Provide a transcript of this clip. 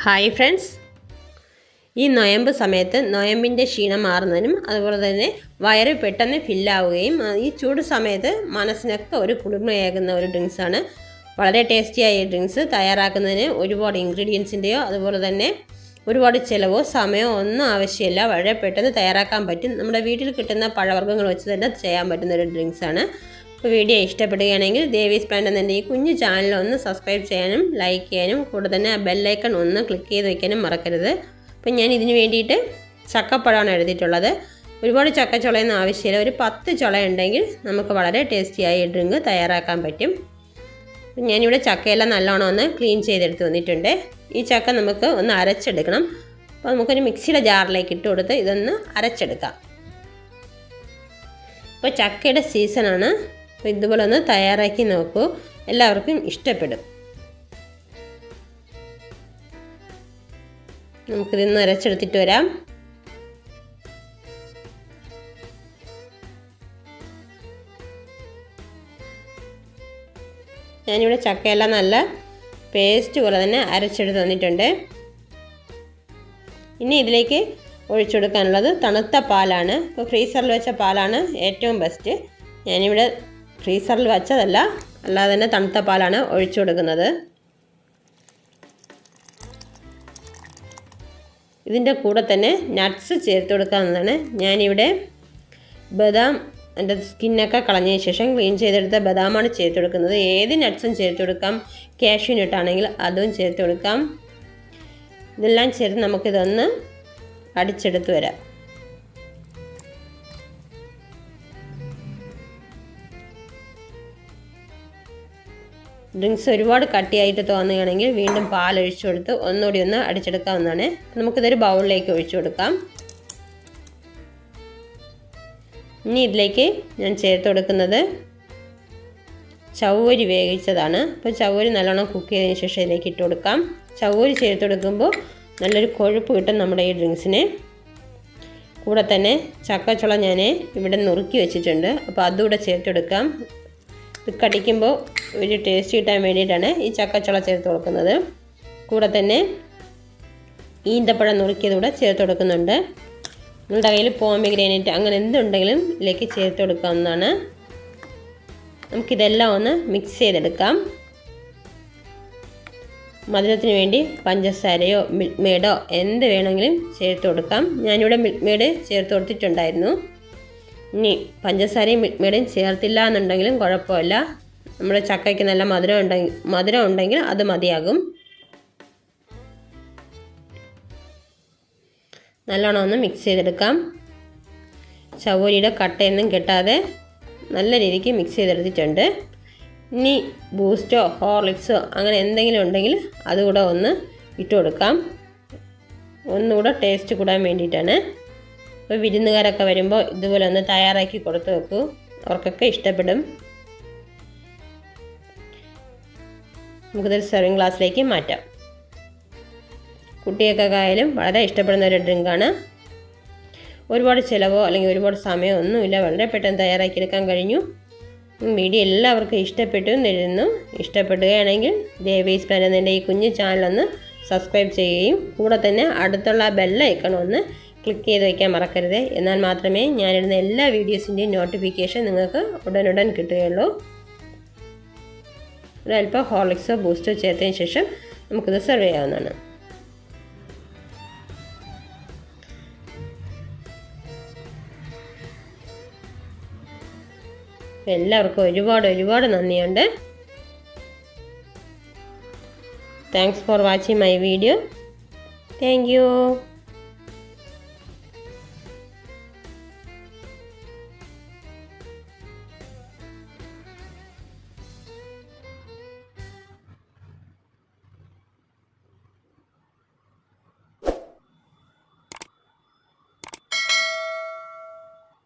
Hi friends ഈ നൊയമ്പ് സമയത്ത് നൊയമ്പിന്റെ ക്ഷീണം മാറുന്നതിനും അതുപോലെ തന്നെ വയറ് പെട്ടെന്ന് ഫില്ലാവുകയും ഈ ചൂട് സമയത്ത് മനസ്സിനൊക്കെ ഒരു കുളിർമയേകുന്ന ഒരു ഡ്രിങ്ക്സാണ് വളരെ ടേസ്റ്റിയായ ഡ്രിങ്ക്സ് തയ്യാറാക്കുന്നതിന് ഒരുപാട് ഇൻഗ്രീഡിയൻസിന്റെയോ അതുപോലെ തന്നെ ഒരുപാട് ചിലവോ സമയമോ ഒന്നും ആവശ്യമില്ല. വളരെ പെട്ടെന്ന് തയ്യാറാക്കാൻ പറ്റും. നമ്മുടെ വീട്ടിൽ കിട്ടുന്ന പഴവർഗങ്ങൾ വെച്ച് തന്നെ ചെയ്യാൻ പറ്റുന്ന ഒരു ഡ്രിങ്ക്സാണ് അപ്പോൾ വീഡിയോ ഇഷ്ടപ്പെടുകയാണെങ്കിൽ ദേവീസ് പ്ലാന്റ് എന്ന ഈ കുഞ്ഞു ചാനൽ ഒന്ന് സബ്സ്ക്രൈബ് ചെയ്യാനും ലൈക്ക് ചെയ്യാനും കൂടെ തന്നെ ആ ബെല്ലൈക്കൺ ഒന്ന് ക്ലിക്ക് ചെയ്ത് വയ്ക്കാനും മറക്കരുത്. അപ്പം ഞാൻ ഇതിന് വേണ്ടിയിട്ട് ചക്കപ്പഴമാണ് എഴുതിയിട്ടുള്ളത് ഒരുപാട് ചക്കച്ചുളയൊന്നും ആവശ്യമില്ല. ഒരു പത്ത് ചുള ഉണ്ടെങ്കിൽ നമുക്ക് വളരെ ടേസ്റ്റിയായി ഡ്രിങ്ക് തയ്യാറാക്കാൻ പറ്റും. ഞാനിവിടെ ചക്കയെല്ലാം നല്ലോണം ഒന്ന് ക്ലീൻ ചെയ്തെടുത്ത് വന്നിട്ടുണ്ട്. ഈ ചക്ക നമുക്ക് ഒന്ന് അരച്ചെടുക്കണം. അപ്പോൾ നമുക്കൊരു മിക്സിയുടെ ജാറിലേക്ക് ഇട്ട് കൊടുത്ത് ഇതൊന്ന് അരച്ചെടുക്കാം. ഇപ്പോൾ ചക്കയുടെ സീസണാണ്. അപ്പോൾ ഇതുപോലെ ഒന്ന് തയ്യാറാക്കി നോക്കൂ. എല്ലാവർക്കും ഇഷ്ടപ്പെടും. നമുക്കിതൊന്ന് അരച്ചെടുത്തിട്ട് വരാം. ഞാനിവിടെ ചക്കയെല്ലാം നല്ല പേസ്റ്റ് പോലെ തന്നെ അരച്ചെടുത്ത് തന്നിട്ടുണ്ട്. ഇനി ഇതിലേക്ക് ഒഴിച്ചു കൊടുക്കാനുള്ളത് തണുത്ത പാലാണ്. ഇപ്പോൾ ഫ്രീസറിൽ വെച്ച പാലാണ് ഏറ്റവും ബെസ്റ്റ് ഞാനിവിടെ ഫ്രീസറിൽ വെച്ചതല്ല അല്ലാതെ തന്നെ തണുത്ത പാലാണ് ഒഴിച്ചു കൊടുക്കുന്നത്. ഇതിന്റെ കൂടെ തന്നെ നട്ട്സ് ചേർത്ത് കൊടുക്കാവുന്നതാണ്. ഞാനിവിടെ ബദാം എന്റെ സ്കിന്നൊക്കെ കളഞ്ഞതിന് ശേഷം ക്ലീൻ ചെയ്തെടുത്ത ബദാമാണ് ചേർത്ത് കൊടുക്കുന്നത്. ഏത് നട്ട്സും ചേർത്ത് കൊടുക്കാം. കാഷ്യൂ നട്ടാണെങ്കിൽ അതും ചേർത്ത് കൊടുക്കാം. ഇതെല്ലാം ചേർത്ത് നമുക്കിതൊന്ന് അടിച്ചെടുത്ത് വരാം. ഡ്രിങ്ക്സ് ഒരുപാട് കട്ടിയായിട്ട് തോന്നുകയാണെങ്കിൽ വീണ്ടും പാൽ ഒഴിച്ചു കൊടുത്ത് ഒന്നുകൂടി ഒന്ന് അടിച്ചെടുക്കാവുന്നതാണ്. നമുക്കിതൊരു ബൗളിലേക്ക് ഒഴിച്ചു കൊടുക്കാം. ഇനി ഇതിലേക്ക് ഞാൻ ചേർത്ത് കൊടുക്കുന്നത് ചവ്വരി വേവിച്ചതാണ്. അപ്പോൾ ചവ്വരി നല്ലോണം കുക്ക് ചെയ്തതിന് ശേഷം ഇതിലേക്ക് ഇട്ട് കൊടുക്കാം. ചവ്വരി ചേർത്ത് കൊടുക്കുമ്പോൾ നല്ലൊരു കൊഴുപ്പ് കിട്ടും നമ്മുടെ ഈ ഡ്രിങ്ക്സിന്. കൂടെ തന്നെ ചക്കച്ചുള ഞാൻ ഇവിടെ നുറുക്കി വെച്ചിട്ടുണ്ട്. അപ്പോൾ അതുകൂടെ ചേർത്ത് കൊടുക്കാം. ഇത് കടിക്കുമ്പോൾ ഒരു ടേസ്റ്റ് കിട്ടാൻ വേണ്ടിയിട്ടാണ് ഈ ചക്കച്ചുള ചേർത്ത് കൊടുക്കുന്നത്. കൂടെ തന്നെ ഈന്തപ്പഴം നുറുക്കിയതുകൂടെ ചേർത്ത് കൊടുക്കുന്നുണ്ട്. നിങ്ങളുടെ കയ്യിൽ പോമിഗ്രാനൈറ്റ് അങ്ങനെ എന്തുണ്ടെങ്കിലും ഇതിലേക്ക് ചേർത്ത് കൊടുക്കാവുന്നതാണ്. നമുക്കിതെല്ലാം ഒന്ന് മിക്സ് ചെയ്തെടുക്കാം. മധുരത്തിന് വേണ്ടി പഞ്ചസാരയോ മിൽക്ക് മെയ്ഡോ എന്ത് വേണമെങ്കിലും ചേർത്ത് കൊടുക്കാം. ഞാനിവിടെ മിൽക്ക് മെയ്ഡ് ചേർത്ത് കൊടുത്തിട്ടുണ്ടായിരുന്നു. ഇനി പഞ്ചസാരയും മിൽക്ക് മെയ്ഡും ചേർത്തില്ല എന്നുണ്ടെങ്കിലും കുഴപ്പമില്ല. നമ്മുടെ ചക്കയ്ക്ക് നല്ല മധുരം ഉണ്ടെങ്കിൽ മധുരം ഉണ്ടെങ്കിൽ അത് മതിയാകും. നല്ലോണം ഒന്ന് മിക്സ് ചെയ്തെടുക്കാം. ചവോരിയുടെ കട്ടയൊന്നും കെട്ടാതെ നല്ല രീതിക്ക് മിക്സ് ചെയ്തെടുത്തിട്ടുണ്ട്. ഇനി ബൂസ്റ്റോ ഹോർലിക്സോ അങ്ങനെ എന്തെങ്കിലും ഉണ്ടെങ്കിൽ അതുകൂടെ ഒന്ന് ഇട്ട് കൊടുക്കാം. ഒന്നുകൂടെ ടേസ്റ്റ് കൂടാൻ വേണ്ടിയിട്ടാണ്. ഇപ്പോൾ വിരുന്നുകാരൊക്കെ വരുമ്പോൾ ഇതുപോലെ ഒന്ന് തയ്യാറാക്കി കൊടുത്തു വെക്കൂ. അവർക്കൊക്കെ ഇഷ്ടപ്പെടും. നമുക്കിതൊരു സെർവിങ് ഗ്ലാസ്സിലേക്ക് മാറ്റാം. കുട്ടികൾക്കൊക്കെ ആയാലും വളരെ ഇഷ്ടപ്പെടുന്ന ഒരു ഡ്രിങ്കാണ്. ഒരുപാട് ചിലവോ അല്ലെങ്കിൽ ഒരുപാട് സമയമോ ഒന്നുമില്ല. വളരെ പെട്ടെന്ന് തയ്യാറാക്കിയെടുക്കാൻ കഴിഞ്ഞു. വീഡിയോ എല്ലാവർക്കും ഇഷ്ടപ്പെട്ടു എന്നിരുന്നു ഇഷ്ടപ്പെടുകയാണെങ്കിൽ ദേവീസ് പ്ലാൻ ഈ കുഞ്ഞു ചാനലൊന്ന് സബ്സ്ക്രൈബ് ചെയ്യുകയും കൂടെ തന്നെ അടുത്തുള്ള ബെല്ലൈക്കൺ ഒന്ന് ക്ലിക്ക് ചെയ്ത് വയ്ക്കാൻ മറക്കരുത്. എന്നാൽ മാത്രമേ ഞാനിടുന്ന എല്ലാ വീഡിയോസിന്റെയും നോട്ടിഫിക്കേഷൻ നിങ്ങൾക്ക് ഉടനുടൻ കിട്ടുകയുള്ളൂ. ഒരല്പം ഹോർലിക്സോ ബൂസ്റ്റോ ചേർത്തതിന് ശേഷം നമുക്കിത് സെർവ് ചെയ്യാവുന്നതാണ്. എല്ലാവർക്കും ഒരുപാട് ഒരുപാട് നന്ദിയുണ്ട്. Thanks for watching my video thank you